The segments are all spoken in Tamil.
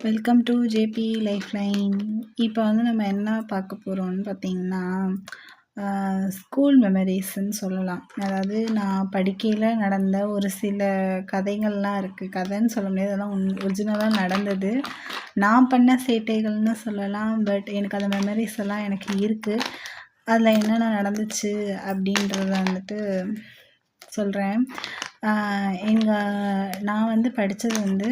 Welcome to JP life line இப்போ வந்து நம்ம என்ன பார்க்க போகிறோம்னு பார்த்தீங்கன்னா ஸ்கூல் மெமரிஸ்ன்னு சொல்லலாம். அதாவது நான் படிக்கையில் நடந்த ஒரு சில கதைகள்லாம் இருக்குது கதைன்னு சொல்ல முடியாது. அதெல்லாம் உண் ஒரிஜினலாக நடந்தது. நான் பண்ண சேட்டைகள்னு சொல்லலாம். பட் எனக்கு அந்த மெமரிஸ் எல்லாம் எனக்கு இருக்குது அதில் என்னென்ன நடந்துச்சு அப்படின்றத வந்துட்டு சொல்கிறேன் எங்கள் நான் வந்து படித்தது வந்து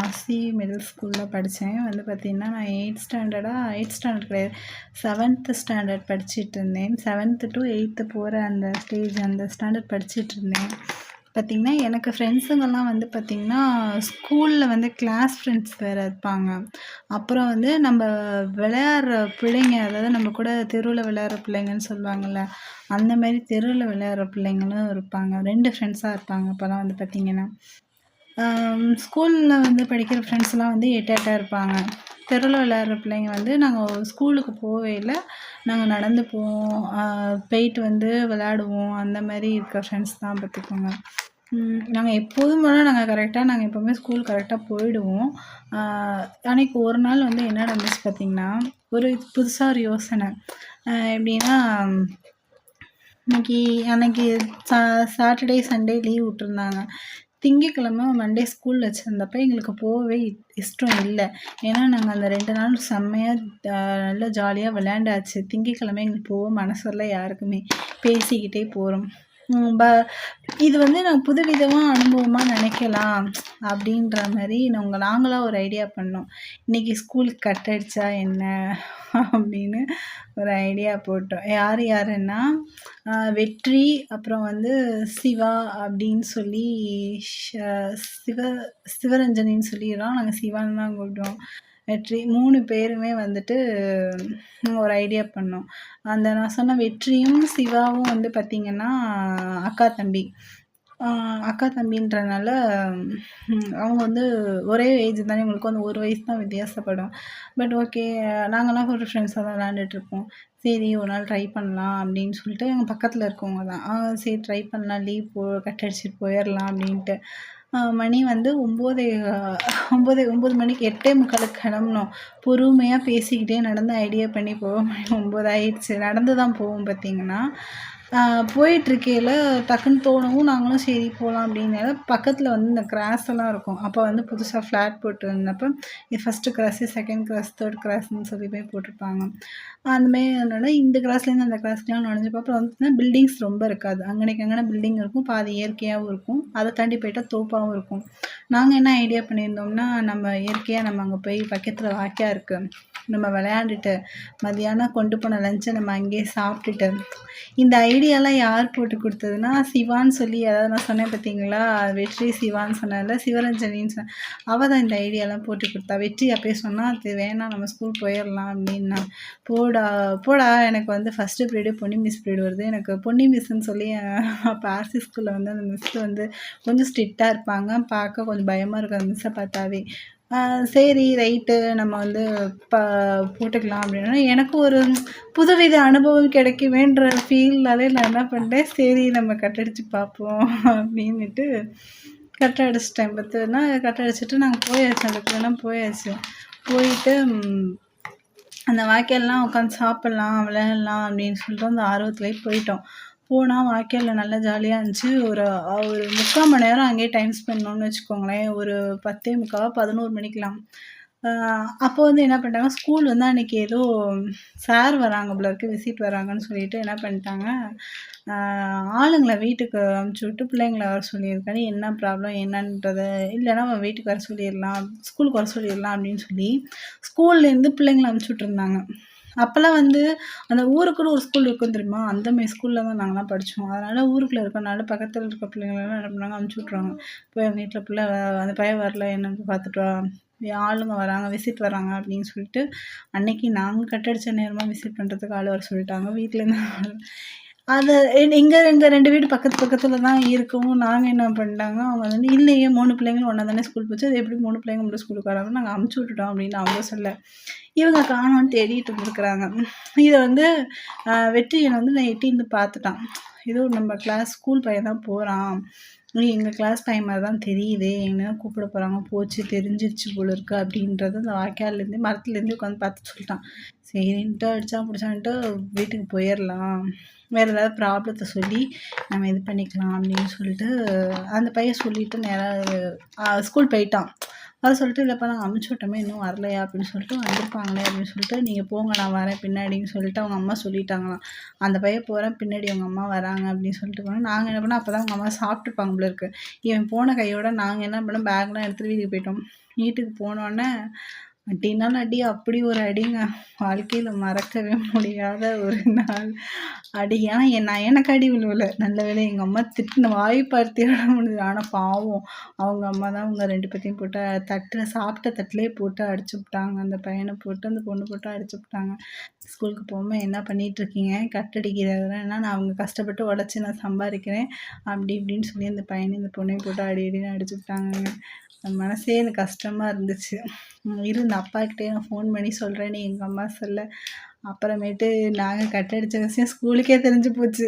ஆர்சி மிடில் ஸ்கூலில் படித்தேன் வந்து பார்த்திங்கன்னா நான் எயிட் ஸ்டாண்டர்டாக எயிட் ஸ்டாண்டர்ட் கிடையாது. செவன்த்து ஸ்டாண்டர்ட் படிச்சுட்டு இருந்தேன். செவன்த்து டு எயித்து போகிற அந்த ஸ்டேஜ் அந்த ஸ்டாண்டர்ட் படிச்சுட்டு இருந்தேன். பார்த்திங்கன்னா எனக்கு ஃப்ரெண்ட்ஸுங்கெல்லாம் வந்து பார்த்திங்கன்னா ஸ்கூலில் வந்து கிளாஸ் ஃப்ரெண்ட்ஸ் வேறு இருப்பாங்க. அப்புறம் வந்து நம்ம விளையாடுற பிள்ளைங்க அதாவது நம்ம கூட தெருவில் விளையாடுற பிள்ளைங்கன்னு சொல்லுவாங்கள்ல அந்த மாதிரி தெருவில் விளையாடுற பிள்ளைங்களும் இருப்பாங்க. ரெண்டு ஃப்ரெண்ட்ஸாக இருப்பாங்க அப்போல்லாம் வந்து பார்த்திங்கன்னா ஸ்கூலில் வந்து படிக்கிற ஃப்ரெண்ட்ஸ்லாம் வந்து எட்டாக இருப்பாங்க. தெருவில் விளையாடுற பிள்ளைங்க வந்து நாங்கள் ஸ்கூலுக்கு போகையில் நாங்கள் நடந்து போவோம். போயிட்டு வந்து விளையாடுவோம். அந்த மாதிரி இருக்க ஃப்ரெண்ட்ஸ் தான் பார்த்துக்கோங்க நாங்கள் எப்போதும் போனால் நாங்கள் கரெக்டாக நாங்கள் எப்போவுமே ஸ்கூல் கரெக்டாக போயிடுவோம். அன்றைக்கி ஒரு நாள் வந்து என்ன நடந்துச்சு பார்த்திங்கன்னா ஒரு புதுசாக ஒரு யோசனை. எப்படின்னா இன்னைக்கு அன்னைக்கு சா சாட்டர்டே சண்டே லீவ் விட்ருந்தாங்க திங்கக்கிழமை மண்டே ஸ்கூல் வச்சுருந்தப்ப எங்களுக்கு போகவே இஷ்டம் இல்லை. ஏன்னா நாங்கள் அந்த ரெண்டு நாள் செம்மையாக நல்லா ஜாலியாக விளையாண்டாச்சு. திங்கக்கிழமை எங்களுக்கு போக மனசெல்லாம் யாருக்குமே. பேசிக்கிட்டே போகிறோம் ப இது வந்து நான் புதுவிதமாக அனுபவமாக நினைக்கலாம் அப்படின்ற மாதிரி நாங்கள் நாங்களாக ஒரு ஐடியா பண்ணோம். இன்றைக்கி ஸ்கூலுக்கு கட் அடித்தா என்ன அப்படின்னு ஒரு ஐடியா போட்டோம். யார் யாருன்னா வெற்றி அப்புறம் வந்து சிவா அப்படின்னு சொல்லி சிவ சிவரஞ்சனின்னு சொல்லிடுறோம். நாங்கள் சிவான்னு தான் கூப்பிடுவோம். வெற்றி மூணு பேருமே வந்துட்டு ஒரு ஐடியா பண்ணோம். அந்த நான் சொன்ன வெற்றியும் சிவாவும் வந்து பார்த்திங்கன்னா அக்கா தம்பி. அக்கா தம்பின்றனால அவங்க வந்து ஒரே ஏஜ் தானே உங்களுக்கு வந்து ஒரு வயசு தான் வித்தியாசப்படும். பட் ஓகே நாங்கள்லாம் ஒரு ஃப்ரெண்ட்ஸாக தான் விளாண்டுட்ருப்போம் சரி ஒரு நாள் ட்ரை பண்ணலாம் அப்படின்னு சொல்லிட்டு எங்கள் பக்கத்தில் இருக்கவங்க தான். சரி ட்ரை பண்ணலாம் லீவ் போ கட் அடிச்சுட்டு போயிடலாம் அப்படின்ட்டு. மணி வந்து ஒம்பது ஒம்பது ஒம்பது மணிக்கு எட்டே முக்காலுக்கு கிளம்புனோம் பொறுமையாக பேசிக்கிட்டே நடந்து ஐடியா பண்ணி போவோம். மணி ஒம்பது ஆயிடுச்சு நடந்து தான் போவோம் பார்த்திங்கன்னா போயிட்டுருக்கையில் டக்குன்னு தோணவும் நாங்களும் சரி போகலாம் அப்படின்னால பக்கத்தில் வந்து இந்த கிராஸ் எல்லாம் இருக்கும். அப்போ வந்து புதுசாக ஃப்ளாட் போட்டுருந்தப்போ இது first cross second cross third கிராஸ்ன்னு சொல்லி போய் போட்டிருப்பாங்க. அந்தமாரி அதனால் இந்த கிராஸ்லேருந்து அந்த கிராஸ்லாம் நுழைஞ்சப்போ அப்புறம் வந்து பில்டிங்ஸ் ரொம்ப இருக்காது. அங்கனைக்கு அங்கே பில்டிங் இருக்கும். பாதி இயற்கையாகவும் இருக்கும். அதை தாண்டி போயிட்டால் தோப்பாகவும் இருக்கும். நாங்கள் என்ன ஐடியா பண்ணியிருந்தோம்னா நம்ம இயற்கையாக நம்ம அங்கே போய் பக்கத்தில் வாக்கியாக இருக்குது நம்ம விளையாண்டுட்டு மதியானம் கொண்டு போன லஞ்சை நம்ம அங்கேயே சாப்பிட்டுட்டு இந்த ஐடியாலாம் யார் போட்டு கொடுத்ததுன்னா சிவான்னு சொல்லி அதாவது நான் சொன்னேன் பார்த்தீங்களா? வெற்றி சிவான்னு சொன்னால சிவரஞ்சனின்னு சொன்ன அவள் தான் இந்த ஐடியாலாம் போட்டு கொடுத்தா. வெற்றி அப்படியே சொன்னால் அது வேணாம் நம்ம ஸ்கூல் போயிடலாம் அப்படின்னா. போடா போடா எனக்கு வந்து first period Ponni miss period வருது. எனக்கு பொன்னி மிஸ்ன்னு சொல்லி அப்போ ஆர்சி ஸ்கூலில் வந்து அந்த மிஸ் வந்து கொஞ்சம் ஸ்ட்ரிக்டாக இருப்பாங்க. பார்க்க கொஞ்சம் பயமாக இருக்கும் அந்த மிஸ்ஸை பார்த்தாவே. சரி ரைட்டு. நம்ம வந்து ப போட்டுக்கலாம் அப்படின்னா எனக்கு ஒரு புதுவித அனுபவம் கிடைக்குமேன்ற ஃபீல்னாலே நான் என்ன பண்ணிட்டேன் சரி நம்ம கட்டடிச்சு பார்ப்போம் அப்படின்னுட்டு கட் அடிச்சிட்டேன் பார்த்துன்னா கட் அடிச்சுட்டு நாங்கள் போயாச்சு அந்த பிள்ளைலாம் போயாச்சு. போயிட்டு அந்த வாய்க்கால்லாம் உட்காந்து சாப்பிட்லாம் விளையாடலாம் அப்படின்னு சொல்லிட்டு அந்த ஆர்வத்துலேயே போயிட்டோம். போனால் வாய்க்காலில் நல்லா ஜாலியாக இருந்துச்சு. ஒரு ஒரு முக்கால் மணி நேரம் அங்கேயே டைம் ஸ்பெண்ட் வச்சுக்கோங்களேன். ஒரு பத்தே முக்கால் பதினோரு மணிக்கெலாம் அப்போ வந்து என்ன பண்ணிட்டாங்க? ஸ்கூல் வந்து அன்றைக்கி ஏதோ சார் வராங்க போல இருக்குது விசிட் வராங்கன்னு சொல்லிட்டு என்ன பண்ணிட்டாங்க? ஆளுங்களை வீட்டுக்கு அனுப்பிச்சி விட்டு பிள்ளைங்கள வர சொல்லியிருக்காரு என்ன ப்ராப்ளம் என்னன்றது இல்லைன்னா அவன் வீட்டுக்கு வர சொல்லிடலாம் ஸ்கூலுக்கு வர சொல்லிடலாம் அப்படின்னு சொல்லி ஸ்கூல்லேருந்து பிள்ளைங்கள அனுப்பிச்சி விட்ருந்தாங்க அப்போல்லாம் வந்து அந்த ஊருக்குன்னு ஒரு ஸ்கூல் இருக்கும் தெரியுமா? அந்த மாதிரி ஸ்கூலில் தான் நாங்கள்லாம் படித்தோம் அதனால் ஊருக்குள்ளே இருக்கனால பக்கத்தில் இருக்க பிள்ளைங்களெல்லாம் என்ன பண்ணாங்க? அனுப்பிச்சி விட்ருவாங்க போய் அவங்க வீட்டில் பிள்ளை அந்த பையன் வரல என்னன்னு பார்த்துட்டு வா. ஆளுங்க வராங்க விசிட் வராங்க அப்படின்னு சொல்லிட்டு அன்னைக்கு நாங்கள் கட்டடிச்ச நேரமாக விசிட் பண்ணுறதுக்கு ஆள் வர சொல்லிட்டாங்க. வீட்டிலேருந்து அது எங்கள் எங்கள் ரெண்டு வீடு பக்கத்து பக்கத்தில் தான் இருக்கவும் நாங்கள் என்ன பண்ணிட்டாங்க? அவங்க வந்து இல்லையே மூணு பிள்ளைங்களும் ஒன்றா தானே ஸ்கூல் போச்சு. அது எப்படி மூணு பிள்ளைங்க மட்டும் ஸ்கூலுக்கு வராங்க நாங்கள் அமுச்சு விட்டுட்டோம் அப்படின்னு அவங்க சொல்ல. இவங்க காணோன்னு தேடிட்டு இருக்கிறாங்க இதை வந்து வெற்றியன் வந்து நான் எட்டின்னு பார்த்துட்டான். ஏதோ நம்ம கிளாஸ் ஸ்கூல் பையன் தான் போகிறான் எங்கள் கிளாஸ் பையன் மாதிரி தான் தெரியுது. என்ன கூப்பிட போகிறாங்க போச்சு தெரிஞ்சிருச்சு போல இருக்கு அப்படின்றது அந்த வாய்க்கால்லேருந்து மரத்துலேருந்து உட்காந்து பார்த்து சொல்லிட்டான். சரின்ட்டு அடித்தா பிடிச்சான்ட்டு வீட்டுக்கு போயிடலாம். வேறு ஏதாவது ப்ராப்ளத்தை சொல்லி நம்ம இது பண்ணிக்கலாம் அப்படின்னு சொல்லிட்டு அந்த பையன் சொல்லிவிட்டு நேராக ஸ்கூல் போயிட்டான். அதை சொல்லிட்டு இல்லைப்பா நாங்கள் அமுச்சு விட்டோமே இன்னும் வரலையா? அப்படின்னு சொல்லிட்டு வந்திருப்பாங்களே அப்படின்னு சொல்லிட்டு நீங்கள் போங்க நான் வரேன் பின்னாடின்னு சொல்லிட்டு அவங்க அம்மா சொல்லிட்டாங்களாம். அந்த பையன் போகிறேன் பின்னாடி அவங்க அம்மா வராங்க அப்படின்னு சொல்லிட்டு போனோம் நாங்கள் என்ன பண்ணோம் அப்போ தான் அவங்க அம்மா சாப்பிட்டுருப்பாங்க போல இருக்கு. இவன் போன கையோட நாங்கள் என்ன பண்ணோம் பேக்லாம் எடுத்துகிட்டு வீட்டுக்கு போயிட்டோம். வீட்டுக்கு போனோடனே அடினாலும் அடி அப்படி ஒரு அடிங்க. வாழ்க்கையில் மறக்கவே முடியாத ஒரு நாள். அடி ஏன்னா நான் எனக்கு அடி விழுவல. நல்ல வேலை எங்கள் அம்மா திட்டின வாய் பார்த்தியோட முடியுது ஆனால் பாவம். அவங்க அம்மா தான் அவங்க ரெண்டு பேர்த்தையும் போட்டு தட்டில் சாப்பிட்ட தட்டிலே போட்டு அடிச்சு விட்டாங்க. அந்த பையனை போட்டு அந்த பொண்ணு போட்டு அடிச்சு விட்டாங்க. ஸ்கூலுக்கு போகாமல் என்ன பண்ணிகிட்ருக்கீங்க கட்டடிக்கிறதுனா நான் அவங்க கஷ்டப்பட்டு உடச்சி நான் சம்பாதிக்கிறேன். அப்படி இப்படின்னு சொல்லி அந்த பையனை இந்த பொண்ணையும் போட்டு அடி அடின்னு அடிச்சு விட்டாங்க மனசே எனக்கு கஷ்டமாக இருந்துச்சு. இரு இந்த அப்பாக்கிட்டே நான் ஃபோன் பண்ணி சொல்கிறேன்னு எங்கள் அம்மா சொல்ல. அப்புறமேட்டு நாங்கள் கட்டடிச்ச விஷயம் ஸ்கூலுக்கே தெரிஞ்சு போச்சு.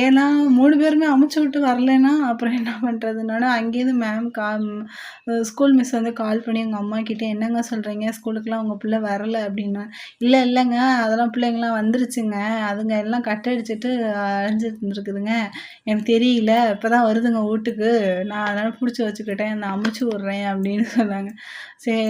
ஏன்னா மூணு பேருமே அமுச்சு விட்டு வரலைன்னா அப்புறம் என்ன பண்ணுறதுனால அங்கேயிருந்து மேம் கா ஸ்கூல் மிஸ் வந்து கால் பண்ணி எங்கள் அம்மாக்கிட்ட என்னங்க சொல்கிறீங்க ஸ்கூலுக்குலாம் உங்கள் பிள்ளை வரல அப்படின்னா இல்லை இல்லைங்க. அதெல்லாம் பிள்ளைங்கள்லாம் வந்துருச்சுங்க. அதுங்க எல்லாம் கட் அடிச்சுட்டு அலைஞ்சிட்டு இருந்திருக்குதுங்க எனக்கு தெரியல. இப்போ தான் வருதுங்க வீட்டுக்கு. நான் அதனால் பிடிச்சி வச்சுக்கிட்டேன். நான் அமுச்சு விட்றேன் அப்படின்னு சொன்னாங்க. சரி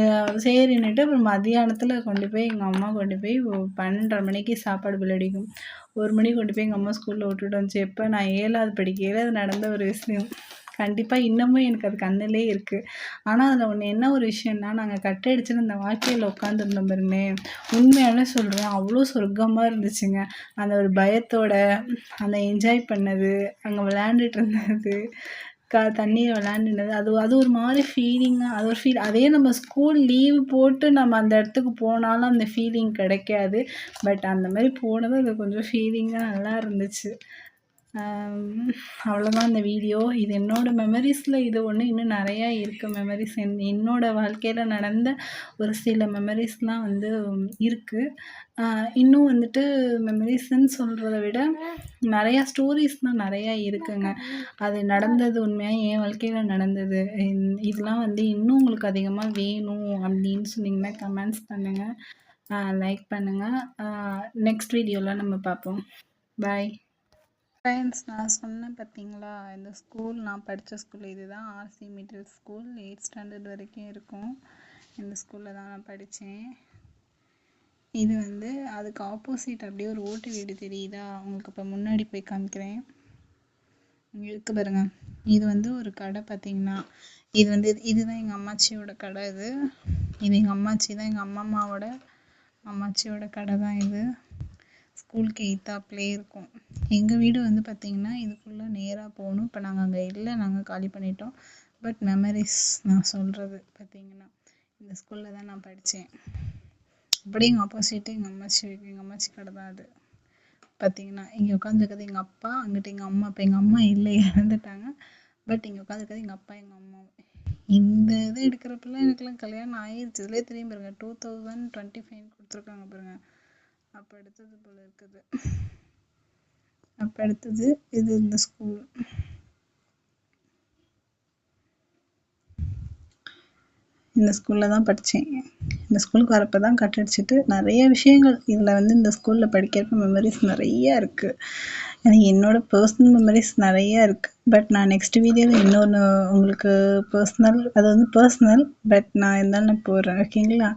சரின்னுட்டு அப்புறம் மதியானத்தில் கொண்டு போய் எங்கள் அம்மா கொண்டு போய் பன்னெண்டரை மணிக்கு சாப்பாடு பில் அடிக்கும். ஒரு மணிக்கு கொண்டு போய் எங்கள் அம்மா ஸ்கூலில் விட்டுட்டு வந்துச்சு. எப்போ நான் ஏழாவது படிக்கையில் அது நடந்த ஒரு விஷயம். கண்டிப்பாக இன்னமும் எனக்கு அது கண்ணிலே இருக்குது ஆனால் அதில் ஒன்று என்ன ஒரு விஷயம்னா நாங்கள் கட்டடிச்சுன்னு அந்த வாழ்க்கையில் உட்காந்துருந்தோம் பாருங்களேன் உண்மையாலே சொல்கிறேன் அவ்வளோ சொர்க்கமாக இருந்துச்சுங்க. அந்த ஒரு பயத்தோட அந்த என்ஜாய் பண்ணது அங்கே விளையாண்டுட்டு இருந்தது. க தண்ணியில் விளாண்டுனது அது அது ஒரு மாதிரி ஃபீலிங்காக அது ஒரு ஃபீல் அதே நம்ம ஸ்கூல் லீவு போட்டு நம்ம அந்த இடத்துக்கு போனாலும் அந்த ஃபீலிங் கிடைக்காது. பட் அந்த மாதிரி போனது அது கொஞ்சம் ஃபீலிங்காக நல்லா இருந்துச்சு. அவ்வளோதான் இந்த வீடியோ. இது என்னோடய மெமரிஸில் இது ஒன்று இன்னும் நிறையா இருக்குது மெமரிஸ் என் என்னோடய வாழ்க்கையில் நடந்த ஒரு சில மெமரிஸ்லாம் வந்து இருக்குது இன்னும் வந்துட்டு மெமரிஸ்ன்னு சொல்கிறத விட நிறையா ஸ்டோரிஸ் தான் நிறையா இருக்குங்க. அது நடந்தது உண்மையாக என் வாழ்க்கையில் நடந்தது. இதெல்லாம் வந்து இன்னும் உங்களுக்கு அதிகமாக வேணும் அப்படின்னு சொன்னிங்கன்னா கமெண்ட்ஸ் பண்ணுங்கள் லைக் பண்ணுங்கள் நெக்ஸ்ட் வீடியோவில் நம்ம பார்ப்போம். பாய் ஃப்ரெண்ட்ஸ் நான் சொன்னேன் பார்த்தீங்களா இந்த ஸ்கூல் நான் படித்த ஸ்கூல் இது தான் RC middle school eight standard வரைக்கும் இருக்கும். இந்த ஸ்கூலில் தான் நான் படித்தேன் இது வந்து அதுக்கு ஆப்போசிட் அப்படியே ஒரு ஓட்டு வீடு தெரியுதா? உங்களுக்கு இப்போ முன்னாடி போய் காமிக்கிறேன். இருக்கு பாருங்க. இது வந்து ஒரு கடை பார்த்தீங்கன்னா இது வந்து இதுதான் எங்கள் அம்மாச்சியோட கடை இது. இது எங்கள் அம்மாச்சி தான் எங்கள் அம்மா அம்மாவோட அம்மாச்சியோட கடை தான் இது. ஸ்கூலுக்கு எய்த்தாப்லே இருக்கும். எங்கள் வீடு வந்து பார்த்திங்கன்னா இதுக்குள்ளே நேராக போகணும். இப்போ நாங்கள் அங்கே இல்லை. நாங்கள் காலி பண்ணிட்டோம். பட் மெமரிஸ் நான் சொல்கிறது பார்த்திங்கன்னா இந்த ஸ்கூலில் தான் நான் படித்தேன் அப்படியே எங்கள் ஆப்போசிட்டு எங்கள் அம்மாச்சி எங்கள் அம்மாச்சி கடை தான் அது. பார்த்திங்கன்னா இங்கே உட்காந்துருக்கிறது எங்கள் அப்பா அங்கிட்டு எங்கள் அம்மா இப்போ எங்கள் அம்மா இல்லை இறந்துட்டாங்க. பட் இங்கே உட்காந்துருக்கிறது எங்கள் அப்பா எங்கள் அம்மா. இந்த இது எடுக்கிறப்பெல்லாம் எனக்குலாம் கல்யாணம் ஆயிடுச்சு இதுலேயே தெரியும் பாருங்கள் டூ தௌசண்ட் டுவெண்ட்டி ஃபைவ் கொடுத்துருக்காங்க பாருங்கள் அப்போ எடுத்தது போல் இருக்குது. அப்போ எடுத்தது இது இந்த ஸ்கூல் இந்த ஸ்கூலில் தான் படித்தேன் இந்த ஸ்கூலுக்கு வரப்போ தான் கட் அடிச்சுட்டு நிறைய விஷயங்கள். இதில் வந்து இந்த ஸ்கூலில் படிக்கிறப்ப மெமரிஸ் நிறைய இருக்குது எனக்கு என்னோடய பர்சனல் மெமரிஸ் நிறைய இருக்குது பட் நான் நெக்ஸ்ட் வீடியோவில் இன்னொன்று உங்களுக்கு பர்சனல் அது வந்து பர்சனல் பட் நான் இருந்தாலும் நான் போடுறேன். ஓகேங்களா